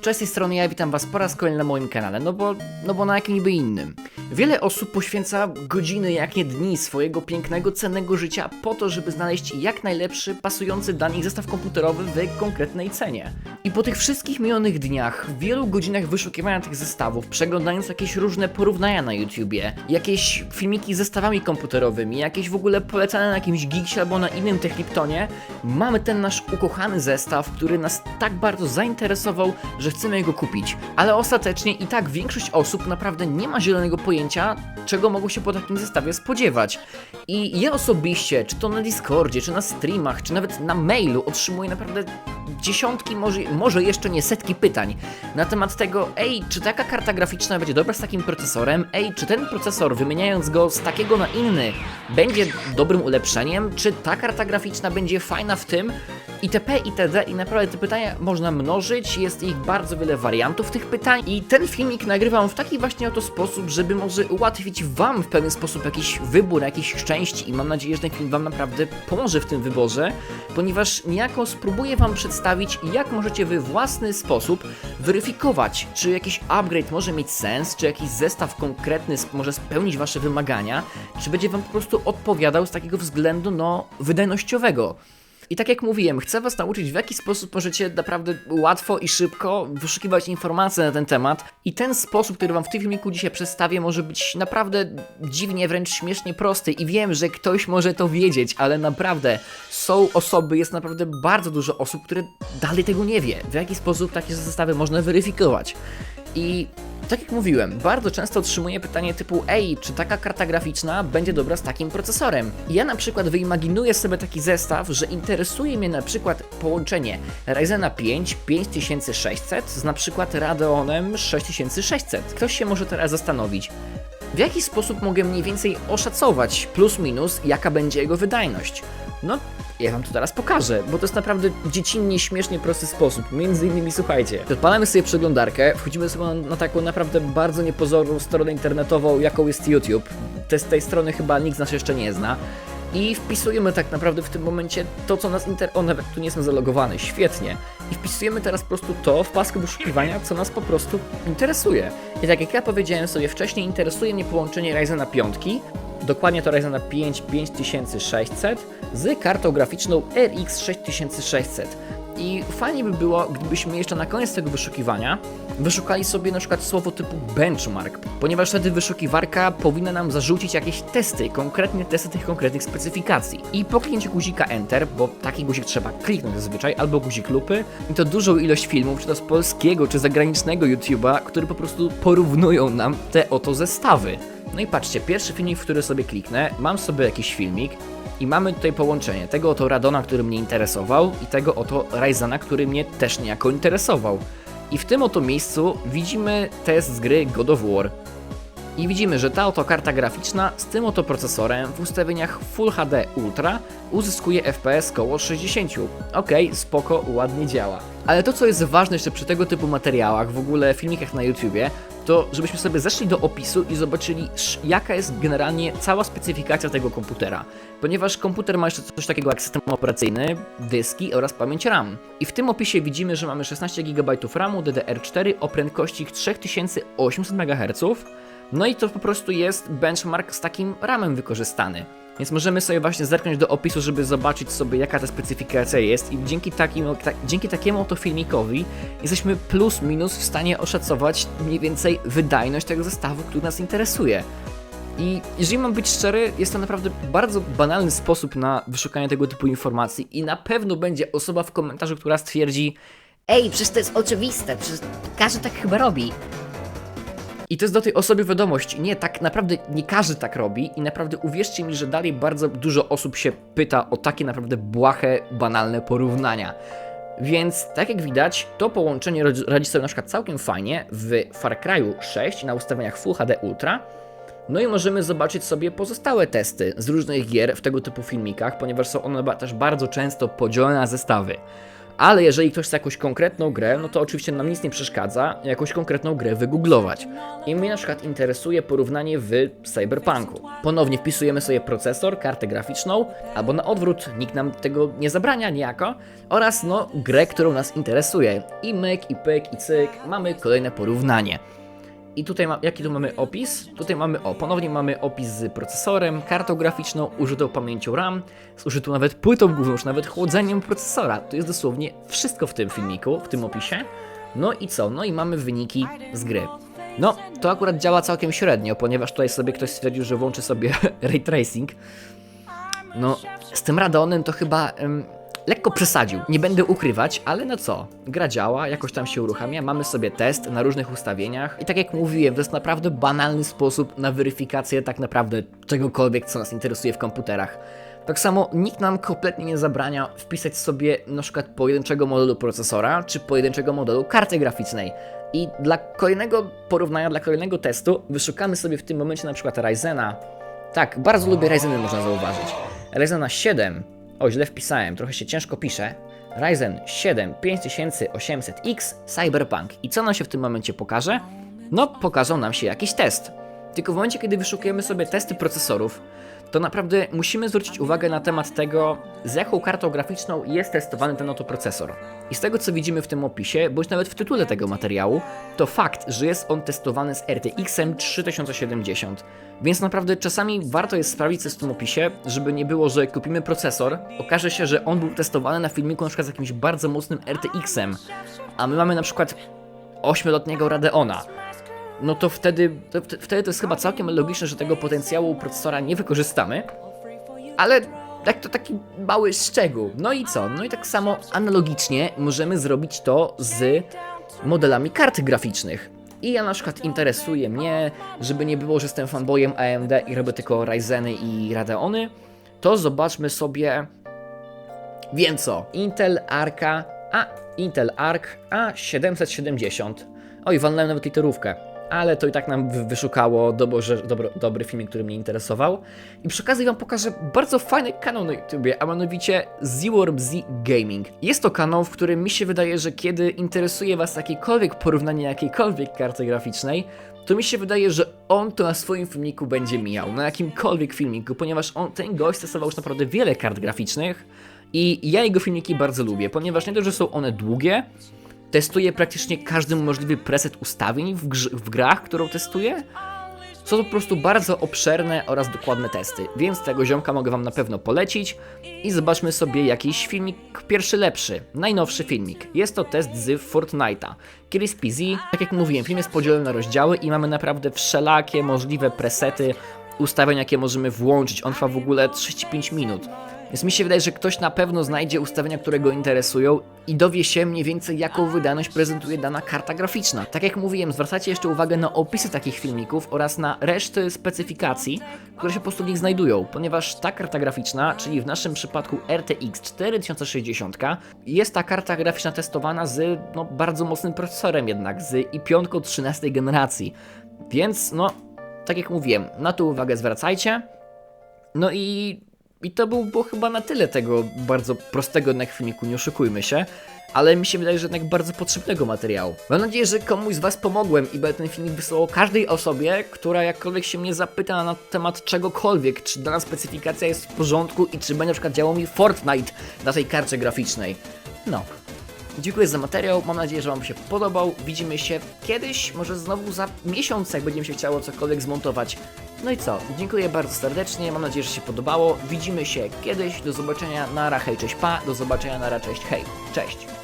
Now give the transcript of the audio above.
Cześć z tej strony, ja witam was po raz kolejny na moim kanale, no bo, no bo na jakim niby innym. Wiele osób poświęca godziny, jak nie dni swojego pięknego, cennego życia po to, żeby znaleźć jak najlepszy, pasujący dla nich zestaw komputerowy w konkretnej cenie. I po tych wszystkich minionych dniach, wielu godzinach wyszukiwania tych zestawów, przeglądając jakieś różne porównania na YouTubie, jakieś filmiki z zestawami komputerowymi, jakieś w ogóle polecane na jakimś Geeksie albo na innym Techliptonie, mamy ten nasz ukochany zestaw, który nas tak bardzo zainteresował, że chcemy go kupić. Ale ostatecznie i tak większość osób naprawdę nie ma zielonego pojęcia, czego mogą się po takim zestawie spodziewać. I ja osobiście, czy to na Discordzie, czy na streamach, czy nawet na mailu otrzymuję naprawdę dziesiątki, może, może jeszcze nie setki pytań na temat tego, ej, czy taka karta graficzna będzie dobra z takim procesorem? Ej, czy ten procesor, wymieniając go z takiego na inny, będzie dobrym ulepszeniem? Czy ta karta graficzna będzie fajna w tym? Itp. itd. I naprawdę te pytania można mnożyć, jest ich bardzo wiele wariantów tych pytań i ten filmik nagrywam w taki właśnie oto sposób, żeby może ułatwić Wam w pewien sposób jakiś wybór, jakiś szczęście i mam nadzieję, że ten film Wam naprawdę pomoże w tym wyborze, ponieważ niejako spróbuję Wam przedstawić, jak możecie Wy własny sposób weryfikować, czy jakiś upgrade może mieć sens, czy jakiś zestaw konkretny może spełnić Wasze wymagania, czy będzie Wam po prostu odpowiadał z takiego względu, no, wydajnościowego. I tak jak mówiłem, chcę Was nauczyć, w jaki sposób możecie naprawdę łatwo i szybko wyszukiwać informacje na ten temat. I ten sposób, który Wam w tym filmiku dzisiaj przedstawię, może być naprawdę dziwnie, wręcz śmiesznie prosty. I wiem, że ktoś może to wiedzieć, ale naprawdę są osoby, jest naprawdę bardzo dużo osób, które dalej tego nie wie. W jaki sposób takie zestawy można weryfikować. I tak jak mówiłem, bardzo często otrzymuję pytanie typu Ej, czy taka karta graficzna będzie dobra z takim procesorem? Ja na przykład wyimaginuję sobie taki zestaw, że interesuje mnie na przykład połączenie Ryzena 5 5600 z na przykład Radeonem 6600. Ktoś się może teraz zastanowić, w jaki sposób mogę mniej więcej oszacować plus minus, jaka będzie jego wydajność? No, ja wam to teraz pokażę, bo to jest naprawdę dziecinnie, śmiesznie prosty sposób. Między innymi, słuchajcie, odpalamy sobie przeglądarkę, wchodzimy sobie na, na taką naprawdę bardzo niepozorną stronę internetową, jaką jest YouTube. Te, z tej strony chyba nikt z nas jeszcze nie zna. I wpisujemy tak naprawdę w tym momencie to, co nas interesuje. O, nawet tu nie jestem zalogowany, świetnie. I wpisujemy teraz po prostu to w paskę wyszukiwania, co nas po prostu interesuje. I tak jak ja powiedziałem sobie wcześniej, interesuje mnie połączenie Ryzena 5, dokładnie to Ryzena 5 5600 z kartą graficzną RX 6600. I fajnie by było, gdybyśmy jeszcze na koniec tego wyszukiwania wyszukali sobie na przykład słowo typu benchmark, ponieważ wtedy wyszukiwarka powinna nam zarzucić jakieś testy, konkretnie testy tych konkretnych specyfikacji. I po kliknięciu guzika Enter, bo taki guzik trzeba kliknąć zazwyczaj, albo guzik lupy, to dużą ilość filmów, czy to z polskiego, czy zagranicznego YouTube'a, które po prostu porównują nam te oto zestawy. No i patrzcie, pierwszy filmik, w który sobie kliknę, mam sobie jakiś filmik, i mamy tutaj połączenie tego oto Radona, który mnie interesował i tego oto Ryzena, który mnie też niejako interesował. I w tym oto miejscu widzimy test z gry God of War. I widzimy, że ta oto karta graficzna z tym oto procesorem w ustawieniach Full HD Ultra uzyskuje FPS koło 60. Ok, spoko, ładnie działa. Ale to co jest ważne jeszcze przy tego typu materiałach, w ogóle filmikach na YouTubie, to żebyśmy sobie zeszli do opisu i zobaczyli, jaka jest generalnie cała specyfikacja tego komputera. Ponieważ komputer ma jeszcze coś takiego jak system operacyjny, dyski oraz pamięć RAM. I w tym opisie widzimy, że mamy 16 GB RAMu DDR4 o prędkości 3800 MHz. No i to po prostu jest benchmark z takim RAMem wykorzystany. Więc możemy sobie właśnie zerknąć do opisu, żeby zobaczyć sobie jaka ta specyfikacja jest i dzięki, takim, ta, dzięki takiemu oto filmikowi jesteśmy plus minus w stanie oszacować mniej więcej wydajność tego zestawu, który nas interesuje. I jeżeli mam być szczery, jest to naprawdę bardzo banalny sposób na wyszukanie tego typu informacji i na pewno będzie osoba w komentarzu, która stwierdzi Ej, przecież to jest oczywiste, przecież każdy tak chyba robi. I to jest do tej osoby wiadomość. Nie, tak naprawdę nie każdy tak robi i naprawdę uwierzcie mi, że dalej bardzo dużo osób się pyta o takie naprawdę błahe, banalne porównania. Więc tak jak widać, to połączenie radzi sobie na przykład całkiem fajnie w Far Cry 6 na ustawieniach Full HD Ultra. No i możemy zobaczyć sobie pozostałe testy z różnych gier w tego typu filmikach, ponieważ są one też bardzo często podzielone na zestawy. Ale jeżeli ktoś chce jakąś konkretną grę, no to oczywiście nam nic nie przeszkadza jakąś konkretną grę wygooglować. I mnie na przykład interesuje porównanie w Cyberpunku. Ponownie wpisujemy sobie procesor, kartę graficzną, albo na odwrót, nikt nam tego nie zabrania niejako, oraz no grę, którą nas interesuje. I myk, i pyk, i cyk, mamy kolejne porównanie. I tutaj ma, jaki tu mamy opis? Tutaj mamy, o, ponownie mamy opis z procesorem, kartą graficzną, użytą pamięcią RAM, z użytą nawet płytą główną, już nawet chłodzeniem procesora. To jest dosłownie wszystko w tym filmiku, w tym opisie. No i co? No i mamy wyniki z gry. No, to akurat działa całkiem średnio, ponieważ tutaj sobie ktoś stwierdził, że włączy sobie ray tracing. No, z tym Radeonem to chyba em, lekko przesadził. Nie będę ukrywać, ale no co? Gra działa, jakoś tam się uruchamia, mamy sobie test na różnych ustawieniach i tak jak mówiłem, to jest naprawdę banalny sposób na weryfikację tak naprawdę czegokolwiek, co nas interesuje w komputerach. Tak samo nikt nam kompletnie nie zabrania wpisać sobie na przykład pojedynczego modelu procesora, czy pojedynczego modelu karty graficznej. I dla kolejnego porównania, dla kolejnego testu wyszukamy sobie w tym momencie na przykład Ryzena. Tak, bardzo lubię Ryzeny, można zauważyć. Ryzena 7, o źle wpisałem, trochę się ciężko pisze. Ryzen 7 5800X Cyberpunk. I co nam się w tym momencie pokaże? No, pokazał nam się jakiś test. Tylko w momencie, kiedy wyszukujemy sobie testy procesorów, to naprawdę musimy zwrócić uwagę na temat tego, z jaką kartą graficzną jest testowany ten oto procesor. I z tego, co widzimy w tym opisie, bądź nawet w tytule tego materiału, to fakt, że jest on testowany z RTX-em 3070. Więc naprawdę czasami warto jest sprawdzić coś w tym opisie, żeby nie było, że kupimy procesor, okaże się, że on był testowany na filmiku przykład z jakimś bardzo mocnym RTX-em, a my mamy na przykład 8-letniego Radeona no to wtedy, to, wtedy to jest chyba całkiem logiczne, że tego potencjału procesora nie wykorzystamy, ale tak to taki mały szczegół. No i co? No i tak samo analogicznie możemy zrobić to z modelami kart graficznych. I ja na przykład interesuje mnie, żeby nie było, że jestem fanboyem AMD i robię tylko Ryzeny i Radeony, to zobaczmy sobie Wiem co, Intel Arca, a Intel Arc A770. Oj, walnąłem nawet literówkę. Ale to i tak nam wy- wyszukało dobrze, dobro, dobry filmik, który mnie interesował. I przy okazji wam pokażę bardzo fajny kanał na YouTubie, a mianowicie Zeworm Z Gaming. Jest to kanał, w którym mi się wydaje, że kiedy interesuje was jakiekolwiek porównanie jakiejkolwiek karty graficznej, to mi się wydaje, że on to na swoim filmiku będzie mijał, na jakimkolwiek filmiku, ponieważ on, ten gość testował już naprawdę wiele kart graficznych i ja jego filmiki bardzo lubię, ponieważ nie dość, że są one długie, testuje praktycznie każdy możliwy preset ustawień w, grz- w grach, którą testuje. Są to po prostu bardzo obszerne oraz dokładne testy, więc tego ziomka mogę wam na pewno polecić i zobaczmy sobie jakiś filmik pierwszy lepszy, najnowszy filmik. Jest to test z Fortnite'a. Crispy Z, tak jak mówiłem, film jest podzielony na rozdziały i mamy naprawdę wszelakie możliwe presety, ustawienia jakie możemy włączyć. On trwa w ogóle 35 minut. Więc mi się wydaje, że ktoś na pewno znajdzie ustawienia, które go interesują i dowie się mniej więcej, jaką wydajność prezentuje dana karta graficzna. Tak jak mówiłem, zwracajcie jeszcze uwagę na opisy takich filmików oraz na resztę specyfikacji, które się po prostu w nich znajdują, ponieważ ta karta graficzna, czyli w naszym przypadku RTX 4060, jest ta karta graficzna testowana z no, bardzo mocnym procesorem jednak, z i5 13 generacji. Więc no, tak jak mówiłem, na to uwagę zwracajcie. No i, i to był, było chyba na tyle tego bardzo prostego jednak filmiku, nie oszukujmy się. Ale mi się wydaje, że jednak bardzo potrzebnego materiału. Mam nadzieję, że komuś z Was pomogłem i będę ten filmik wysłał każdej osobie, która jakkolwiek się mnie zapyta na temat czegokolwiek, czy dana specyfikacja jest w porządku i czy będzie na przykład działał mi Fortnite na tej karcie graficznej. No. Dziękuję za materiał, mam nadzieję, że Wam się podobał. Widzimy się kiedyś, może znowu za miesiąc, jak będzie mi się chciało cokolwiek zmontować. No i co? Dziękuję bardzo serdecznie, mam nadzieję, że się podobało. Widzimy się kiedyś, do zobaczenia, na hej, cześć, pa, do zobaczenia, na cześć, hej, cześć.